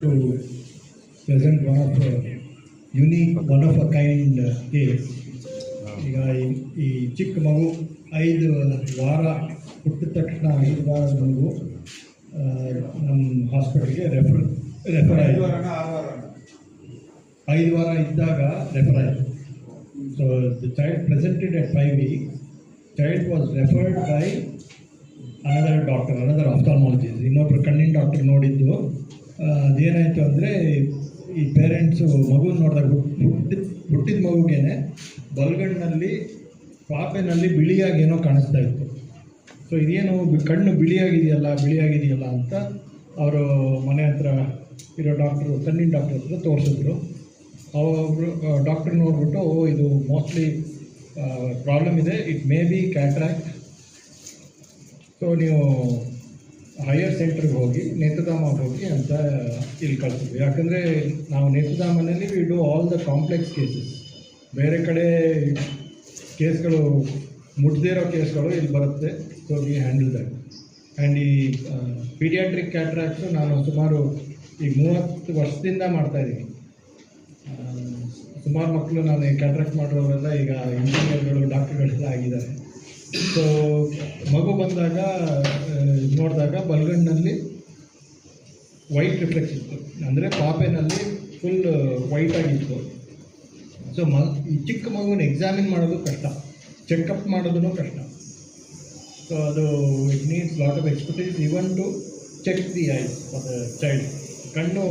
to present one of a unique, one of a kind uh, case. ಈಗ ಈ- ಚಿಕ್ಕ ಮಗು ಐದು ವಾರ ಹುಟ್ಟಿದ ತಕ್ಷಣ ಐದು ವಾರದ ಮಗು ನಮ್ಮ ಹಾಸ್ಪಿಟಲ್ಗೆ ರೆಫರ್ ರೆಫರ್ ಆಯಿತು. ಐದು ವಾರ ಇದ್ದಾಗ ರೆಫರ್ ಆಯಿತು. So the child presented at five week child was referred by another doctor another ophthalmologist ಇನ್ನೊಬ್ರು ಕಣ್ಣಿನ ಡಾಕ್ಟರ್ ನೋಡಿದ್ದು ಅದೇನಾಯಿತು ಅಂದರೆ ಈ ಪೇರೆಂಟ್ಸು ಮಗು ನೋಡಿದಾಗ ಹುಟ್ಟಿದ ಹುಟ್ಟಿದ ಮಗುಗೇನೆ ಬಲ್ಗಣ್ಣಲ್ಲಿ, ಪಾಪೆನಲ್ಲಿ ಬಿಳಿಯಾಗಿ ಏನೋ ಕಾಣಿಸ್ತಾ ಇತ್ತು. ಸೊ ಇದೇನು ಕಣ್ಣು ಬಿಳಿಯಾಗಿದೆಯಲ್ಲ ಬಿಳಿಯಾಗಿದೆಯಲ್ಲ ಅಂತ ಅವರು ಮನೆ ಹತ್ರ ಇರೋ ಡಾಕ್ಟ್ರು ಕಣ್ಣಿನ ಡಾಕ್ಟ್ರ್ ಹತ್ರ ತೋರಿಸಿದ್ರು. ಅವರು ಡಾಕ್ಟ್ರ್ ನೋಡಿಬಿಟ್ಟು ಇದು ಮೋಸ್ಟ್ಲಿ ಪ್ರಾಬ್ಲಮ್ ಇದೆ it may be cataract so ನೀವು ಹೈಯರ್ ಸೆಂಟ್ರಿಗೆ ಹೋಗಿ ನೇತುಧಾಮ ಹೋಗಿ ಅಂತ ಇಲ್ಲಿ ಕಳಿಸಿದ್ವಿ. ಯಾಕಂದರೆ ನಾವು ನೇತ್ರಧಾಮನಲ್ಲಿ we do all the complex cases ಬೇರೆ ಕಡೆ ಕೇಸ್ಗಳು ಮುಟ್ದಿರೋ ಕೇಸ್ಗಳು ಇಲ್ಲಿ ಬರುತ್ತೆ. So we handle that and ಈ ಪೀಡಿಯಾಟ್ರಿಕ್ ಕ್ಯಾಟ್ರಾಕ್ಟು ನಾನು ಸುಮಾರು ಈ ಮೂವತ್ತು ವರ್ಷದಿಂದ ಮಾಡ್ತಾಯಿದ್ದೀನಿ ಸುಮಾರು ಮಕ್ಕಳು ನಾನು ಈ ಕ್ಯಾಟ್ರಾಕ್ಟ್ ಮಾಡಿರೋರೆಲ್ಲ ಈಗ ಇಂಜಿನಿಯರ್ಗಳು ಡಾಕ್ಟ್ರುಗಳೆಲ್ಲ ಆಗಿದ್ದಾರೆ. ಸೊ ಮಗು ಬಂದಾಗ ನೋಡಿದಾಗ ಬಲ್ಗಣ್ಣಲ್ಲಿ ವೈಟ್ ರಿಫ್ಲೆಕ್ಸ್ ಇತ್ತು. ಅಂದರೆ ಪಾಪೆನಲ್ಲಿ ಫುಲ್ ವೈಟ್ ಆಗಿತ್ತು. ಸೊ ಮ ಚಿಕ್ಕ ಮಗುನ ಎಕ್ಸಾಮಿನ್ ಮಾಡೋದು ಕಷ್ಟ. ಚೆಕಪ್ ಮಾಡೋದು ಕಷ್ಟ. ಸೊ ಅದು it needs lot of expertise even to check the eyes for the child ಕಣ್ಣು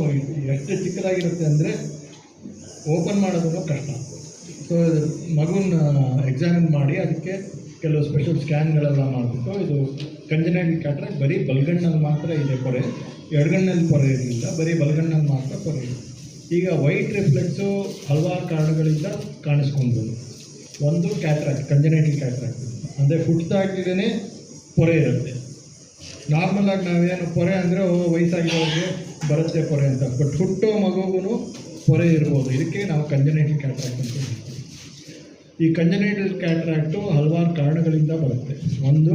ಎಷ್ಟು ಚಿಕ್ಕದಾಗಿರುತ್ತೆ ಅಂದರೆ ಓಪನ್ ಮಾಡೋದು ಕಷ್ಟ. ಸೊ ಮಗುನ ಎಕ್ಸಾಮಿನ್ ಮಾಡಿ, ಅದಕ್ಕೆ ಕೆಲವು ಸ್ಪೆಷಲ್ ಸ್ಕ್ಯಾನ್ಗಳೆಲ್ಲ ಮಾಡಿಬಿಟ್ಟು ಇದು ಕಂಜನೈಟಲ್ ಕ್ಯಾಟ್ರಾಕ್ಟ್ ಬರೀ ಬಲ್ಗಣ್ಣಲ್ಲಿ ಮಾತ್ರ ಇದೆ ಪೊರೆ. ಎಡಗಣ್ಣಲ್ಲಿ ಪೊರೆ ಇರಲಿಲ್ಲ, ಬರೀ ಬಲ್ಗಣ್ಣಲ್ಲಿ ಮಾತ್ರ ಪೊರೆ ಇದೆ. ಈಗ ವೈಟ್ ರಿಫ್ಲೆಕ್ಸು ಹಲವಾರು ಕಾರಣಗಳಿಂದ ಕಾಣಿಸ್ಕೊಬೋದು ಒಂದು ಕ್ಯಾಟ್ರಾಕ್ಟ್ ಕಂಜನೈಟಲ್ ಕ್ಯಾಟ್ರಾಕ್ಟ್ ಅಂದರೆ ಹುಟ್ಟಿದಾಗಲೇ ಪೊರೆ ಇರುತ್ತೆ. ನಾರ್ಮಲಾಗಿ ನಾವೇನು ಪೊರೆ ಅಂದರೆ ವಯಸ್ಸಾಗಿರೋರಿಗೆ ಬರುತ್ತೆ ಪೊರೆ ಅಂತ. ಬಟ್ ಹುಟ್ಟೋ ಮಗುಗೂ ಪೊರೆ ಇರ್ಬೋದು. ಇದಕ್ಕೆ ನಾವು ಕಂಜನೈಟಲ್ ಕ್ಯಾಟ್ರಾಕ್ಟ್ ಅಂತ ಈ ಕಂಜನೇಟಲ್ ಕ್ಯಾಟ್ರಾಕ್ಟು ಹಲವಾರು ಕಾರಣಗಳಿಂದ ಬರುತ್ತೆ. ಒಂದು,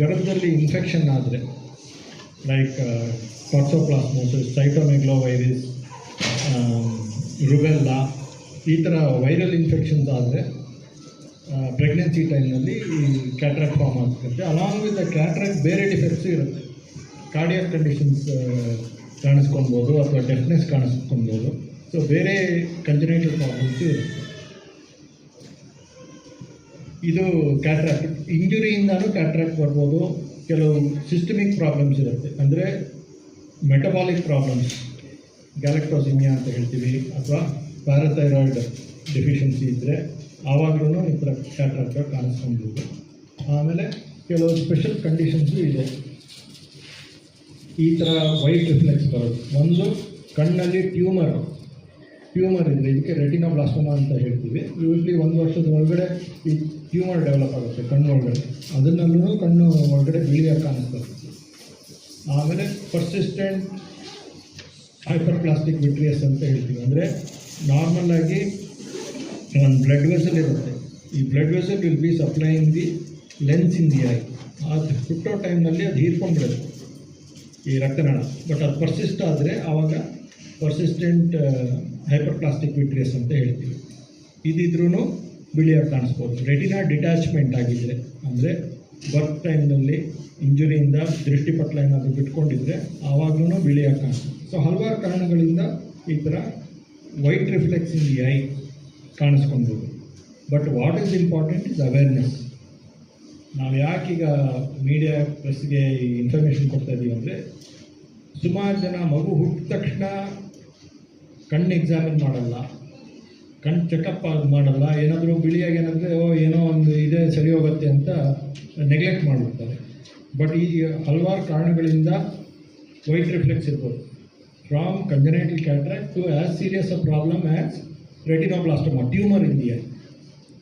ಗರ್ಭದಲ್ಲಿ ಇನ್ಫೆಕ್ಷನ್ ಆದರೆ ಲೈಕ್ ಟಾಕ್ಸೋಪ್ಲಾಸ್ಮೋಸಿಸ್ ಸೈಟೋಮೆಗ್ಲೋವೈರಿಸ್ ರುಬೆಲ್ಲ ಈ ಥರ ವೈರಲ್ ಇನ್ಫೆಕ್ಷನ್ಸ್ ಆದರೆ ಪ್ರೆಗ್ನೆನ್ಸಿ ಟೈಮ್ನಲ್ಲಿ ಈ ಕ್ಯಾಟ್ರಾಕ್ ಫಾರ್ಮ್ ಆಗ್ತಿರುತ್ತೆ ಅಲಾಂಗ್ ವಿತ್ ದ ಬೇರೆ ಡಿಫೆಕ್ಟ್ಸ್ ಇರುತ್ತೆ. ಕಾರ್ಡಿಯಕ್ ಕಂಡೀಷನ್ಸ್ ಕಾಣಿಸ್ಕೊಬೋದು ಅಥವಾ ಡೆಫ್ನೆಸ್ ಕಾಣಿಸ್ಕೊಬೋದು ಸೊ ಬೇರೆ ಕಂಜನೇಟಿವ್ ಪ್ರಾಬ್ಲಮ್ಸು ಇರುತ್ತೆ. ಇದು ಕ್ಯಾಟ್ರಾಕ್ಟ್ ಇಂಜುರಿಯಿಂದನೂ ಕ್ಯಾಟ್ರಾಕ್ಟ್ ಬರ್ಬೋದು. ಕೆಲವು ಸಿಸ್ಟಮಿಕ್ ಪ್ರಾಬ್ಲಮ್ಸ್ ಇರುತ್ತೆ. ಅಂದರೆ ಮೆಟಬಾಲಿಕ್ ಪ್ರಾಬ್ಲಮ್ಸ್ ಗ್ಯಾಲಕ್ಟೋಸಿಮಿಯಾ ಅಂತ ಹೇಳ್ತೀವಿ, ಅಥವಾ ಪ್ಯಾರಾಥೈರಾಯ್ಡ್ ಡೆಫಿಷಿಯನ್ಸಿ ಇದ್ದರೆ ಆವಾಗಲೂ ಈ ಥರ ಕ್ಯಾಟ್ರಾಕ್ಟ್ ಕಾಣಿಸ್ಕೊಂಡಿದ್ದು ಆಮೇಲೆ ಕೆಲವು ಸ್ಪೆಷಲ್ ಕಂಡೀಷನ್ಸು ಇದೆ. ಈ ಥರ ವೈಟ್ ರಿಫ್ಲೆಕ್ಸ್ ಬರೋದು ಒಂದು ಕಣ್ಣಲ್ಲಿ ಟ್ಯೂಮರ್ ಟ್ಯೂಮರ್ ಇದೆ ಇದಕ್ಕೆ ರೆಟಿನೋಬ್ಲಾಸ್ಟೋಮಾ ಅಂತ ಹೇಳ್ತೀವಿ. ಯೂಶ್ಲಿ ಒಂದು ವರ್ಷದ ಒಳಗಡೆ ಈ ಟ್ಯೂಮರ್ ಡೆವಲಪ್ ಆಗುತ್ತೆ, ಕಣ್ಣು ಒಳಗಡೆ. ಅದನ್ನಲ್ಲೂ ಕಣ್ಣು ಒಳಗಡೆ ಬಿಳಿಯಾಗಿ ಕಾಣಿಸ್ತದೆ ಆಮೇಲೆ ಪರ್ಸಿಸ್ಟೆಂಟ್ ಹೈಪರ್ ಪ್ಲಾಸ್ಟಿಕ್ ವಿಟ್ರಿಯಸ್ ಅಂತ ಹೇಳ್ತೀವಿ. ಅಂದರೆ ನಾರ್ಮಲ್ ಆಗಿ ಒಂದು ಬ್ಲಡ್ ವೆಸಲ್ ಇರುತ್ತೆ. ಈ blood vessel will be supplying the lens in the eye ಅದು ಹುಟ್ಟೋ ಟೈಮ್ನಲ್ಲಿ ಅದು ಹೀರ್ಕೊಂಡ್ಬಿಡುತ್ತೆ ಈ ರಕ್ತನಾಳ. ಬಟ್ ಅದು ಪರ್ಸಿಸ್ಟ್ ಆದರೆ ಆವಾಗ ಪರ್ಸಿಸ್ಟೆಂಟ್ ಹೈಪರ್ ಪ್ಲಾಸ್ಟಿಕ್ ವಿಟ್ರಿಯಸ್ ಅಂತ ಹೇಳ್ತೀವಿ. ಇದಿದ್ರೂ ಬಿಳಿಯಾಗಿ ಕಾಣಿಸ್ಬೋದು. ರೆಟಿನಾ ಡಿಟ್ಯಾಚ್ಮೆಂಟ್ ಆಗಿದ್ರೆ ಅಂದರೆ ಬರ್ತ್ ಟೈಮ್ನಲ್ಲಿ ಇಂಜುರಿಯಿಂದ ದೃಷ್ಟಿಪಟ್ಲ ಏನಾದರೂ ಬಿಟ್ಕೊಂಡಿದ್ರೆ ಆವಾಗಲೂ ಬಿಳಿಯಾಗಿ ಕಾಣಿಸ್ತದೆ ಸೊ ಹಲವಾರು ಕಾರಣಗಳಿಂದ ಈ ಥರ white reflex in eye ಕಾಣಿಸ್ಕೊಳ್ಬೋದು but what is important is awareness ನಾವು ಯಾಕೀಗ ಮೀಡಿಯಾ ಪ್ರೆಸ್ಗೆ ಈ ಇನ್ಫಾರ್ಮೇಷನ್ ಕೊಡ್ತಾ ಇದ್ದೀವಿ ಅಂದರೆ ಸುಮಾರು ಜನ ಮಗು ಹುಟ್ಟಿದ ತಕ್ಷಣ ಕಣ್ಣು ಎಕ್ಸಾಮಿನ್ ಮಾಡಲ್ಲ. ಕಣ್ಣು ಚೆಕಪ್ ಮಾಡಲ್ಲ, ಏನಾದರೂ ಬಿಳಿಯಾಗಿ ಏನಂದರೆ, ಓ, ಏನೋ ಒಂದು ಇದೆ, ಸರಿ ಹೋಗುತ್ತೆ ಅಂತ ನೆಗ್ಲೆಕ್ಟ್ ಮಾಡಿಬಿಡ್ತಾರೆ. ಬಟ್ ಈ ಹಲವಾರು ಕಾರಣಗಳಿಂದ ವೈಟ್ ರಿಫ್ಲೆಕ್ಸ್ ಇರ್ಬೋದು. From congenital cataract to as serious a problem as retinoblastoma tumour eye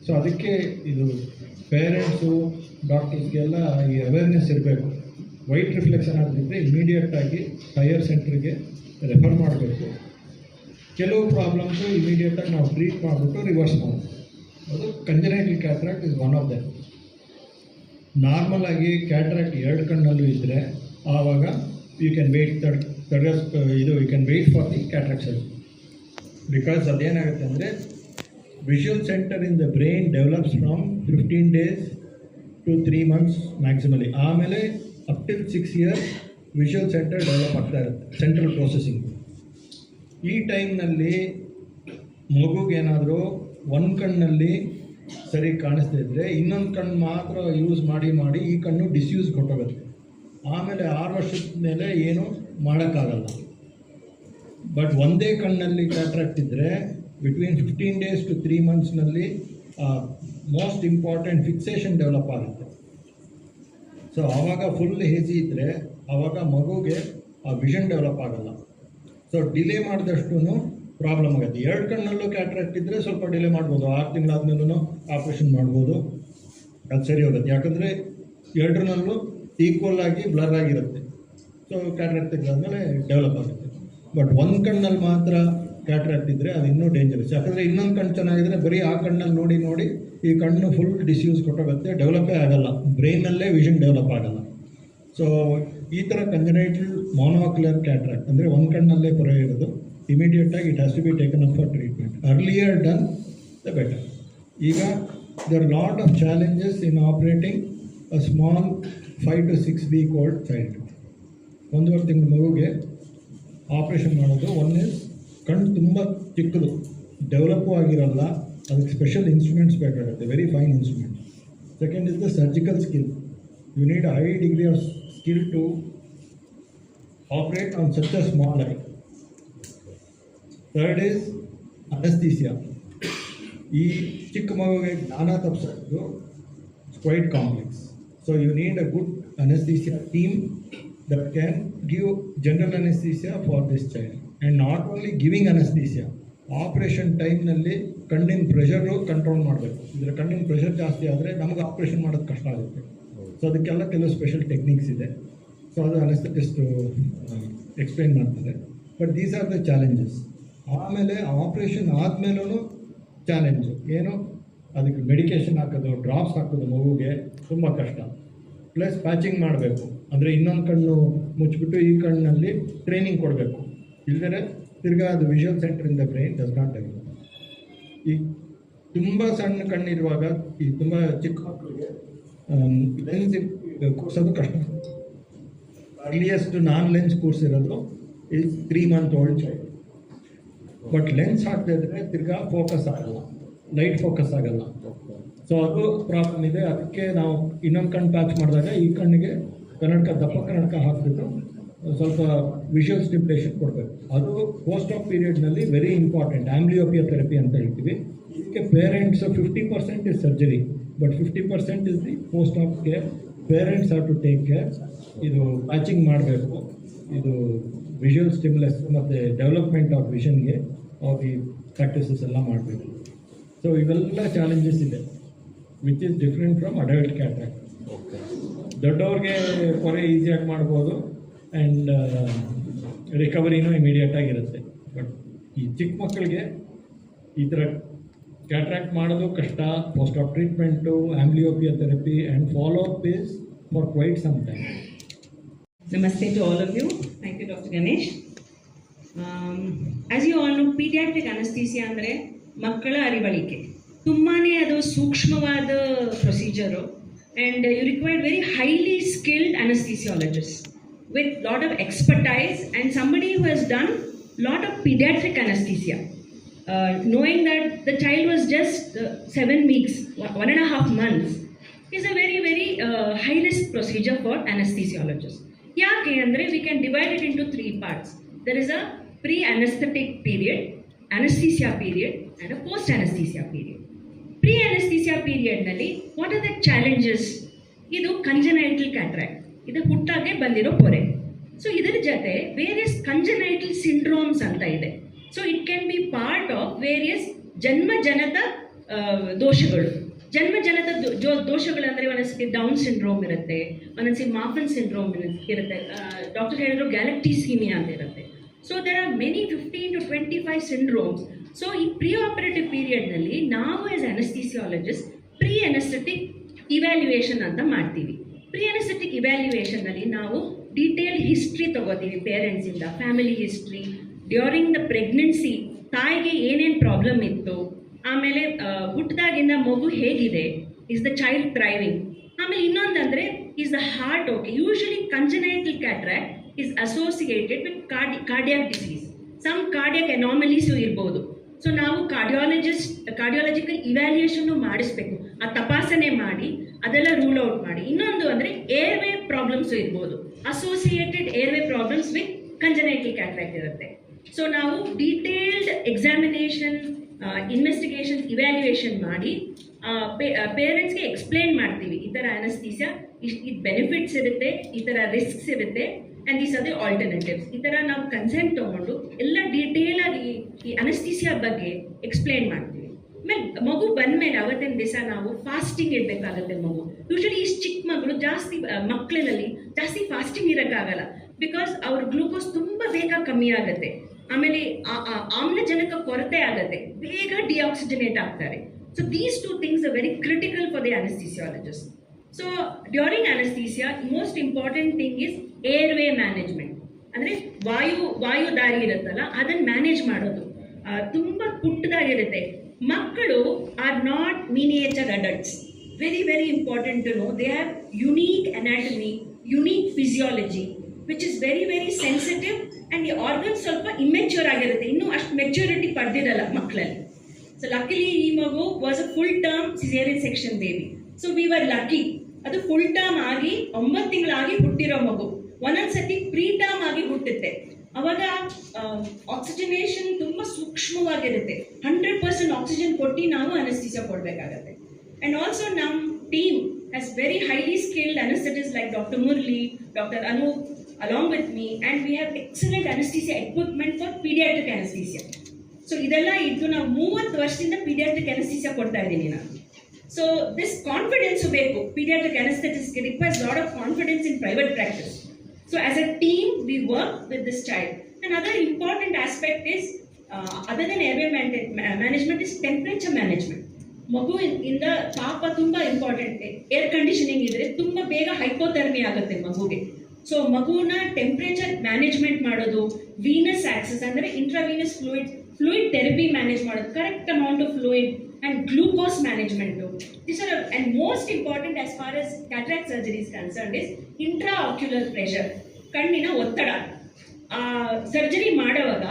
so ಅದಕ್ಕೆ ಇದು ಪೇರೆಂಟ್ಸು ಡಾಕ್ಟರ್ಸ್ಗೆಲ್ಲ ಈ ಅವೇರ್ನೆಸ್ ಇರಬೇಕು. ವೈಟ್ ರಿಫ್ಲೆಕ್ಷನ್ ಆಗಿದ್ದರೆ ಇಮಿಡಿಯೇಟಾಗಿ ಹೈಯರ್ ಸೆಂಟ್ರಿಗೆ ರೆಫರ್ ಮಾಡಬೇಕು. ಕೆಲವು ಪ್ರಾಬ್ಲಮ್ಸು ಇಮಿಡಿಯೇಟಾಗಿ ನಾವು ಟ್ರೀಟ್ ಮಾಡಿಬಿಟ್ಟು ರಿವರ್ಸ್ ಮಾಡೋದು ಅದು congenital cataract is one of the ನಾರ್ಮಲಾಗಿ ಕ್ಯಾಟ್ರಾಕ್ಟ್ ಎರಡು ಕಣ್ಣಲ್ಲೂ ಇದ್ದರೆ ಆವಾಗ ಯು ಕ್ಯಾನ್ ವೇಟ್ ತಡಸ್ ಇದು you can wait for the cataract surgery because ಅದೇನಾಗುತ್ತೆ ಅಂದರೆ visual centre in the brain develops from fifteen days to three months maximally ಆಮೇಲೆ up till six years visual centre develop ಆಗ್ತಾ ಇರುತ್ತೆ central processing ಈ ಟೈಮ್ನಲ್ಲಿ ಮಗುಗೇನಾದರೂ ಒಂದು ಕಣ್ಣಲ್ಲಿ ಸರಿ ಕಾಣಿಸ್ತಾ ಇದ್ದರೆ ಇನ್ನೊಂದು ಕಣ್ಣು ಮಾತ್ರ ಯೂಸ್ ಮಾಡಿ ಮಾಡಿ ಈ ಕಣ್ಣು ಡಿಸ್ಯೂಸ್ ಕೊಟ್ಟೋಗುತ್ತೆ. ಆಮೇಲೆ ಆರು ವರ್ಷದ ಮೇಲೆ ಏನು ಮಾಡೋಕ್ಕಾಗಲ್ಲ. ಬಟ್ ಒಂದೇ ಕಣ್ಣಲ್ಲಿ ಕ್ಯಾಟ್ರಾಕ್ಟ್ ಇದ್ದರೆ between fifteen days to three ಮಂತ್ಸ್ನಲ್ಲಿ most important fixation develop ಆಗುತ್ತೆ. ಸೊ ಆವಾಗ ಫುಲ್ ಹೇಜಿ ಇದ್ದರೆ ಆವಾಗ ಮಗುಗೆ ಆ ವಿಷನ್ ಡೆವಲಪ್ ಆಗಲ್ಲ. ಸೊ ಡಿಲೇ ಮಾಡಿದಷ್ಟು ಪ್ರಾಬ್ಲಮ್ ಆಗುತ್ತೆ. ಎರಡು ಕಣ್ಣಲ್ಲೂ ಕ್ಯಾಟ್ರಾಕ್ಟ್ ಇದ್ದರೆ ಸ್ವಲ್ಪ ಡಿಲೇ ಮಾಡ್ಬೋದು. ಆರು ತಿಂಗಳಾದ್ಮೇಲೂ ಆಪ್ರೇಷನ್ ಮಾಡ್ಬೋದು. ಅದು ಸರಿ ಹೋಗುತ್ತೆ. ಯಾಕಂದರೆ ಎರಡರಲ್ಲೂ ಈಕ್ವಲ್ ಆಗಿ ಬ್ಲರ್ ಆಗಿರುತ್ತೆ. ಸೊ ಕ್ಯಾಟ್ರಾಕ್ಟ್ ತೆಗೆದಾದ್ಮೇಲೆ ಡೆವಲಪ್ ಆಗುತ್ತೆ. ಬಟ್ ಒಂದು ಕಣ್ಣಲ್ಲಿ ಮಾತ್ರ ಕ್ಯಾಟ್ರಾಕ್ಟ್ ಇದ್ದರೆ ಅದು ಇನ್ನೂ ಡೇಂಜರಸ್ ಯಾಕಂದರೆ ಇನ್ನೊಂದು ಕಣ್ಣು ಚೆನ್ನಾಗಿದ್ರೆ ಬರೀ ಆ ಕಣ್ಣಲ್ಲಿ ನೋಡಿ ನೋಡಿ ಈ ಕಣ್ಣು ಫುಲ್ ಡಿಸ್ಯೂಸ್ ಕೊಟ್ಟೋಗುತ್ತೆ. ಡೆವಲಪೇ ಆಗಲ್ಲ. ಬ್ರೈನಲ್ಲೇ ವಿಷನ್ ಡೆವಲಪ್ ಆಗಲ್ಲ. ಸೊ ಈ ಥರ ಕಂಜನೈಟಲ್ ಮೋನೋಕ್ಯುಲರ್ ಕ್ಯಾಟ್ರಾಕ್ಟ್ ಅಂದರೆ ಒಂದು ಕಣ್ಣಲ್ಲೇ ಪೊರೆ ಇರೋದು. ಇಮಿಡಿಯೇಟಾಗಿ it has to be taken up for treatment earlier done the better ಈಗ there lot of challenges in operating a small five to six week old child ಒಂದುವರೆ ತಿಂಗಳ ಮಗುಗೆ ಆಪ್ರೇಷನ್ ಮಾಡೋದು. ಒನ್ ಇಸ್ ಕಣ್ಣು ತುಂಬ ಚಿಕ್ಕದು. ಡೆವಲಪ್ ಆಗಿರಲ್ಲ. ಅದಕ್ಕೆ ಸ್ಪೆಷಲ್ ಇನ್ಸ್ಟ್ರೂಮೆಂಟ್ಸ್ ಬೇಕಾಗುತ್ತೆ. Very fine instrument second is the surgical skill you need high degree of skill to operate on such a small eye Third is anesthesia. ಈ ಚಿಕ್ಕ ಮಗುವಿಗೆ ಜ್ಞಾನ ತಪ್ಪಿಸೋದು quite complex so you need a good anaesthesia team that can give general anaesthesia for this child and not only giving anaesthesia operation ಟೈಮ್ನಲ್ಲಿ ಕಣ್ಣಿನ pressure control ಮಾಡಬೇಕು. ಇದರ ಕಣ್ಣಿನ ಪ್ರೆಷರ್ ಜಾಸ್ತಿ ಆದರೆ ನಮಗೆ ಆಪ್ರೇಷನ್ ಮಾಡೋದು ಕಷ್ಟ ಆಗುತ್ತೆ. ಸೊ ಅದಕ್ಕೆಲ್ಲ ಕೆಲವು ಸ್ಪೆಷಲ್ ಟೆಕ್ನಿಕ್ಸ್ ಇದೆ. ಸೊ ಅದು ಅನಸ್ಥೆಟಿಸ್ಟು ಎಕ್ಸ್ಪ್ಲೈನ್ ಮಾಡ್ತಾರೆ but these are the challenges ಆಮೇಲೆ ಆಪ್ರೇಷನ್ ಆದಮೇಲೂ ಚಾಲೆಂಜು ಏನು? ಅದಕ್ಕೆ ಮೆಡಿಕೇಷನ್ ಹಾಕೋದು ಡ್ರಾಪ್ಸ್ ಹಾಕೋದು ಮಗುಗೆ ತುಂಬ ಕಷ್ಟ. ಪ್ಲಸ್ ಪ್ಯಾಚಿಂಗ್ ಮಾಡಬೇಕು. ಅಂದರೆ ಇನ್ನೊಂದು ಕಣ್ಣು ಮುಚ್ಚಿಬಿಟ್ಟು ಈ ಕಣ್ಣಲ್ಲಿ ಟ್ರೈನಿಂಗ್ ಕೊಡಬೇಕು. ಇಲ್ಲದೇ ತಿರ್ಗಾ ಅದು visual centre in brain does not ಆಗಿದೆ ಈ ತುಂಬ ಸಣ್ಣ ಕಣ್ಣಿರುವಾಗ, ಈ ತುಂಬ ಚಿಕ್ಕ ಮಕ್ಕಳಿಗೆ ಲೆನ್ಸ್ ಕೂರ್ಸೋದು ಕಷ್ಟ ಅರ್ಲಿಯೆಸ್ಟ್ ನಾನ್ ಲೆನ್ಸ್ ಕೋರ್ಸ್ ಇರೋದು is three month old child but lens ಹಾಕದೇ ತಿರ್ಗಾ ಫೋಕಸ್ ಆಗಲ್ಲ. ಲೈಟ್ ಫೋಕಸ್ ಆಗಲ್ಲ. ಸೊ ಅದು ಪ್ರಾಬ್ಲಮ್ ಇದೆ. ಅದಕ್ಕೆ ನಾವು ಇನ್ನೊಂದು ಕಣ್ಣು ಪ್ಯಾಚ್ ಮಾಡಿದಾಗ ಈ ಕಣ್ಣಿಗೆ ಕನ್ನಡಕ ದಪ್ಪ ಕನ್ನಡಕ ಹಾಕ್ಬಿಟ್ಟು ಸ್ವಲ್ಪ ವಿಷುವಲ್ ಸ್ಟಿಮ್ಯುಲೇಷನ್ ಕೊಡಬೇಕು ಅದು ಪೋಸ್ಟ್ ಆಫ್ ಪೀರಿಯಡ್ನಲ್ಲಿ ವೆರಿ ಇಂಪಾರ್ಟೆಂಟ್ ಆಂಬ್ಲಿಯೋಪಿಯಾ ಥೆರಪಿ ಅಂತ ಹೇಳ್ತೀವಿ. ಇದಕ್ಕೆ parents fifty percent is surgery but fifty percent is the post op care parents are to take care ಇದು ಮ್ಯಾಚಿಂಗ್ ಮಾಡಬೇಕು. ಇದು ವಿಷುವಲ್ ಸ್ಟಿಮ್ಯುಲಸ್ ಮತ್ತು ಡೆವಲಪ್ಮೆಂಟ್ ಆಫ್ ವಿಷನ್ಗೆ ಅವ್ರು ಈ ಪ್ರಾಕ್ಟೀಸಸ್ ಎಲ್ಲ ಮಾಡಬೇಕು. ಸೊ ಇವೆಲ್ಲ ಚಾಲೆಂಜಸ್ ಇದೆ which is different from adult cataract ದೊಡ್ಡವ್ರಿಗೆ ಕೊರೆ ಈಸಿಯಾಗಿ ಮಾಡ್ಬೋದು. ಆ್ಯಂಡ್ ರಿಕವರಿನೂ ಇಮಿಡಿಯೇಟಾಗಿರುತ್ತೆ ಬಟ್ ಈ ಚಿಕ್ಕ ಮಕ್ಕಳಿಗೆ ಈ ಥರ ಕ್ಯಾಟ್ರಾಕ್ಟ್ ಮಾಡೋದು ಕಷ್ಟ. Post op treatment amblyopia therapy and follow up is for quite some time Namaste to all of you. Thank you, Dr. Ganesh as you all pediatric anesthesia ಅಂದರೆ ಮಕ್ಕಳ ಅರಿವಳಿಕೆ. ತುಂಬಾ ಅದು ಸೂಕ್ಷ್ಮವಾದ procedure and you required very highly skilled anaesthesiologist With lot of expertise and somebody who has done lot of pediatric anesthesia. Uh, knowing that the child was just uh, seven weeks, one one and a half months, is a very, very uh, high risk procedure for anesthesiologists. ಯಾಕೆ ಅಂದರೆ we can divide it into three parts there is a pre anaesthetic period anaesthesia period and a post anaesthesia period pre anaesthesia ಪೀರಿಯಡ್ನಲ್ಲಿ what are the challenges ಇದು congenital cataract ಇದು ಹುಟ್ಟಾಗೆ ಬಂದಿರೋ ಪೊರೆ. So ಇದರ ಜೊತೆ various congenital syndromes ಅಂತ ಇದೆ. So it can be part of various ಜನ್ಮಜನತ ದೋಷಗಳು. ಜನ್ಮಜನತ ದೋ- ಅಂದರೆ ಒಂದೊಂದ್ಸತಿ ಡೌನ್ ಸಿಂಡ್ರೋಮ್ ಇರುತ್ತೆ ಒಂದೊಂದ್ಸತಿ ಮಾಫನ್ ಸಿಂಡ್ರೋಮ್ ಇರುತ್ತೆ ಡಾಕ್ಟರ್ ಹೇಳಿದ್ರು ಗ್ಯಾಲಕ್ಟಿಸೀಮಿಯಾ ಅಂತ ಇರುತ್ತೆ. So there are many fifteen to twenty five syndromes so ಈ ಪ್ರೀ ಆಪರೇಟಿವ್ ಪೀರಿಯಡ್ನಲ್ಲಿ ನಾವು as anaesthesiologist pre anaesthetic evaluation ಅಂತ ಮಾಡ್ತೀವಿ. ಪ್ರೀ ಇವ್ಯಾಲ್ಯೂಯೇಷನಲ್ಲಿ ನಾವು ಡೀಟೇಲ್ ಹಿಸ್ಟ್ರಿ ತಗೋತೀವಿ ಪೇರೆಂಟ್ಸಿಂದ family history during the pregnancy ತಾಯಿಗೆ ಏನೇನು ಪ್ರಾಬ್ಲಮ್ ಇತ್ತು, ಆಮೇಲೆ ಹುಟ್ಟಿದಾಗಿಂದ ಮಗು ಹೇಗಿದೆ ಇಸ್ ದ ಚೈಲ್ಡ್ ಥ್ರೈವಿಂಗ್ ಆಮೇಲೆ ಇನ್ನೊಂದಂದ್ರೆ is the heart okay usually congenital cataract is associated with cardi cardiac disease some cardiac anomalies ಇರ್ಬೋದು. ಸೊ ನಾವು ಕಾರ್ಡಿಯಾಲಜಿಸ್ಟ್ ಕಾರ್ಡಿಯಾಲಜಿಕಲ್ ಇವ್ಯಾಲ್ಯೂಯೇಷನ್ನು ಮಾಡಿಸ್ಬೇಕು. ಆ ತಪಾಸಣೆ ಮಾಡಿ, ಅದೆಲ್ಲ ರೂಲ್ ಔಟ್ ಮಾಡಿ. ಇನ್ನೊಂದು ಅಂದರೆ ಏರ್ವೇ ಪ್ರಾಬ್ಲಮ್ಸು ಇರ್ಬೋದು. Associated airway problems with congenital cataract ಇರುತ್ತೆ. ಸೊ ನಾವು ಡೀಟೇಲ್ಡ್ ಎಕ್ಸಾಮಿನೇಷನ್ ಇನ್ವೆಸ್ಟಿಗೇಷನ್ ಇವ್ಯಾಲ್ಯೂಯೇಷನ್ ಮಾಡಿ ಪೇರೆಂಟ್ಸ್ಗೆ ಎಕ್ಸ್ಪ್ಲೇನ್ ಮಾಡ್ತೀವಿ. ಈ ಥರ ಅನಸ್ತೀಸಿಯಾ ಇಷ್ಟು ಇದು ಬೆನಿಫಿಟ್ಸ್ ಇರುತ್ತೆ, ಈ ಥರ ರಿಸ್ಕ್ಸ್ ಇರುತ್ತೆ and these are the alternatives ಈ ಥರ ನಾವು ಕನ್ಸೆಂಟ್ ತೊಗೊಂಡು ಎಲ್ಲ ಡೀಟೇಲಾಗಿ ಈ ಅನಸ್ತೀಸಿಯಾ ಬಗ್ಗೆ ಎಕ್ಸ್ಪ್ಲೇನ್ ಮಾಡ್ತೀವಿ. ಮಗು ಬಂದ್ಮೇಲೆ ಅವತ್ತಿನ ದಿವಸ ನಾವು ಫಾಸ್ಟಿಂಗ್ ಇಡಬೇಕಾಗತ್ತೆ ಮಗು. ಯೂಶಲಿ ಈ ಚಿಕ್ಕ ಮಗಳು ಜಾಸ್ತಿ ಮಕ್ಕಳಲ್ಲಿ ಜಾಸ್ತಿ ಫಾಸ್ಟಿಂಗ್ ಇರೋಕ್ಕಾಗಲ್ಲ. ಬಿಕಾಸ್ ಅವ್ರ ಗ್ಲೂಕೋಸ್ ತುಂಬ ಬೇಗ ಕಮ್ಮಿ ಆಗುತ್ತೆ. ಆಮೇಲೆ ಆಮ್ಲಜನಕ ಕೊರತೆ ಆಗುತ್ತೆ. ಬೇಗ ಡಿಆಕ್ಸಿಜನೇಟ್ ಆಗ್ತಾರೆ. So these two things are very critical for the anaesthesiologist so during anaesthesia most important thing is airway management ಅಂದರೆ ವಾಯು ವಾಯು ದಾರಿ ಇರುತ್ತಲ್ಲ, ಅದನ್ನು ಮ್ಯಾನೇಜ್ ಮಾಡೋದು. ತುಂಬ ಪುಟ್ಟದಾಗಿರುತ್ತೆ ಮಕ್ಕಳು are not miniature adults very very important to know they have unique anatomy unique physiology which is very very sensitive and ಈ ಆರ್ಗನ್ಸ್ ಸ್ವಲ್ಪ ಇಮ್ಮೆಚ್ಯೂರ್ ಆಗಿರುತ್ತೆ. ಇನ್ನೂ ಅಷ್ಟು ಮೆಚ್ಯೂರಿಟಿ ಪಡೆದಿರಲ್ಲ ಮಕ್ಕಳಲ್ಲಿ. ಸೊ ಲಕ್ಕಿಲಿ ಈ ಮಗು was a full term caesarean section baby so we were lucky ಅದು full term ಆಗಿ ಒಂಬತ್ತು ತಿಂಗಳಾಗಿ ಹುಟ್ಟಿರೋ ಮಗು. ಒಂದೊಂದ್ಸತಿ ಪ್ರೀ ಟರ್ಮ್ ಆಗಿ ಹುಟ್ಟುತ್ತೆ ಅವಾಗ ಆಕ್ಸಿಜನೇಷನ್ ತುಂಬ ಸೂಕ್ಷ್ಮವಾಗಿರುತ್ತೆ. ಹಂಡ್ರೆಡ್ ಪರ್ಸೆಂಟ್ ಆಕ್ಸಿಜನ್ ಕೊಟ್ಟು ನಾವು ಅನಸ್ತೀಸ ಕೊಡಬೇಕಾಗತ್ತೆ. ಆ್ಯಂಡ್ ಆಲ್ಸೋ ನಮ್ಮ team has very highly skilled anaesthetists like doctor Murali doctor Anoop along with me and we have excellent anaesthesia equipment for paediatric anaesthesia so ಇದೆಲ್ಲ ಇದ್ದು ನಾವು ಮೂವತ್ತು ವರ್ಷದಿಂದ ಪೀಡಿಯಾಟ್ರಿಕ್ ಅನಸ್ತೀಸಿಯಾ ಕೊಡ್ತಾ ಇದ್ದೀನಿ ನಾನು. ಸೊ ದಿಸ್ ಕಾನ್ಫಿಡೆನ್ಸು ಬೇಕು. Paediatric ಅನಸ್ಥೆಟಿಸ್ಗೆ requires lot of confidence in private practice so as a team we work with this child and other important aspect is other than airway management is temperature management ಮಗು ಇಂದ ತಾಪ ತುಂಬ important air conditioning ಇದ್ರೆ ತುಂಬ ಬೇಗ ಹೈಪೋಥರ್ಮಿ ಆಗುತ್ತೆ ಮಗುಗೆ. So ಮಗುನ ಟೆಂಪ್ರೇಚರ್ ಮ್ಯಾನೇಜ್ಮೆಂಟ್ ಮಾಡೋದು ವೀನಸ್ ಆಕ್ಸಸ್ ಅಂದರೆ intravenous fluid fluid therapy manage ಮಾಡೋದು correct amount of fluid and glucose management this These and most important important for as as cataract surgery is is intraocular pressure ಕಣ್ಣಿನ ಒತ್ತಡ. Surgery ಮಾಡುವಾಗ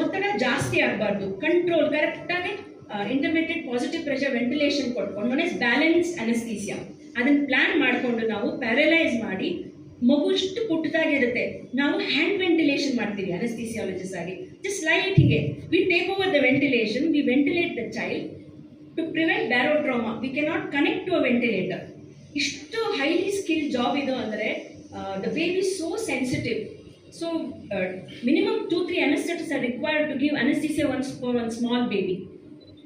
ಒತ್ತಡ ಜಾಸ್ತಿ ಆಗಬಾರ್ದು. Control ಕರೆಕ್ಟಾಗಿ intermittent positive pressure ventilation ಕೊಟ್ಕೊಂಡು one is balance anaesthesia ಅದನ್ನು plan ಮಾಡಿಕೊಂಡು ನಾವು ಪ್ಯಾರಲೈಸ್ ಮಾಡಿ, ಮಗು ಇಷ್ಟು ಪುಟ್ಟದಾಗಿರುತ್ತೆ. ನಾವು ಹ್ಯಾಂಡ್ ವೆಂಟಿಲೇಷನ್ ಮಾಡ್ತೀವಿ ಅನಸ್ತೀಸಿಯಾಲಜಿಸ್ಟ್ ಆಗಿ. ಜಸ್ಟ್ ಲೈಟ್ ಹಿಂಗೆ we take over the ventilation we ventilate the child to prevent barotrauma we cannot connect to a ventilator ಇಷ್ಟು ಹೈಲಿ ಸ್ಕಿಲ್ ಜಾಬ್ ಇದು ಅಂದರೆ the baby so sensitive so minimum two three anaesthetists are required to give anaesthesia one for one small baby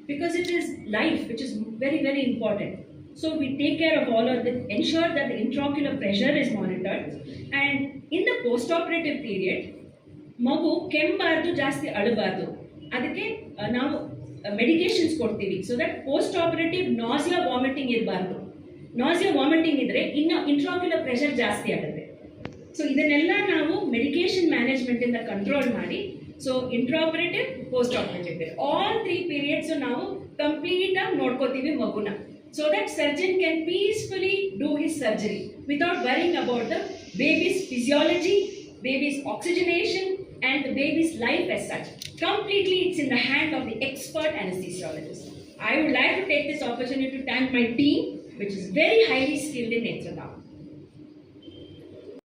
because it is life which is very very important so we take care of all are the ensure that intraocular pressure is monitored and in the post operative period ಮಗು ಕೆಂಬಾರ್ದು ಜಾಸ್ತಿ ಅಳಬಾರ್ದು. ಅದಕ್ಕೆ ನಾವು medications ಕೊಡ್ತೀವಿ. So that post operative nausea vomiting ಇರಬಾರ್ದು. Nausea vomiting ಇದ್ರೆ ಇನ್ನು ಇಂಟ್ರಾಕ್ಯುಲರ್ ಪ್ರೆಷರ್ ಜಾಸ್ತಿ ಆಗುತ್ತೆ. ಸೊ ಇದನ್ನೆಲ್ಲ ನಾವು ಮೆಡಿಕೇಶನ್ ಮ್ಯಾನೇಜ್ಮೆಂಟ್ ಇಂದ ಕಂಟ್ರೋಲ್ ಮಾಡಿ so intraoperative post operative all three periods ನಾವು ಕಂಪ್ಲೀಟ್ ಆಗಿ ನೋಡ್ಕೋತೀವಿ ಮಗುನ. So that surgeon can peacefully do his surgery without worrying about the baby's physiology baby's oxygenation and the baby's life as such. Completely, it's in the hand of the expert anesthesiologist. I would like to take this opportunity to thank my team, which is very highly skilled in Netrada.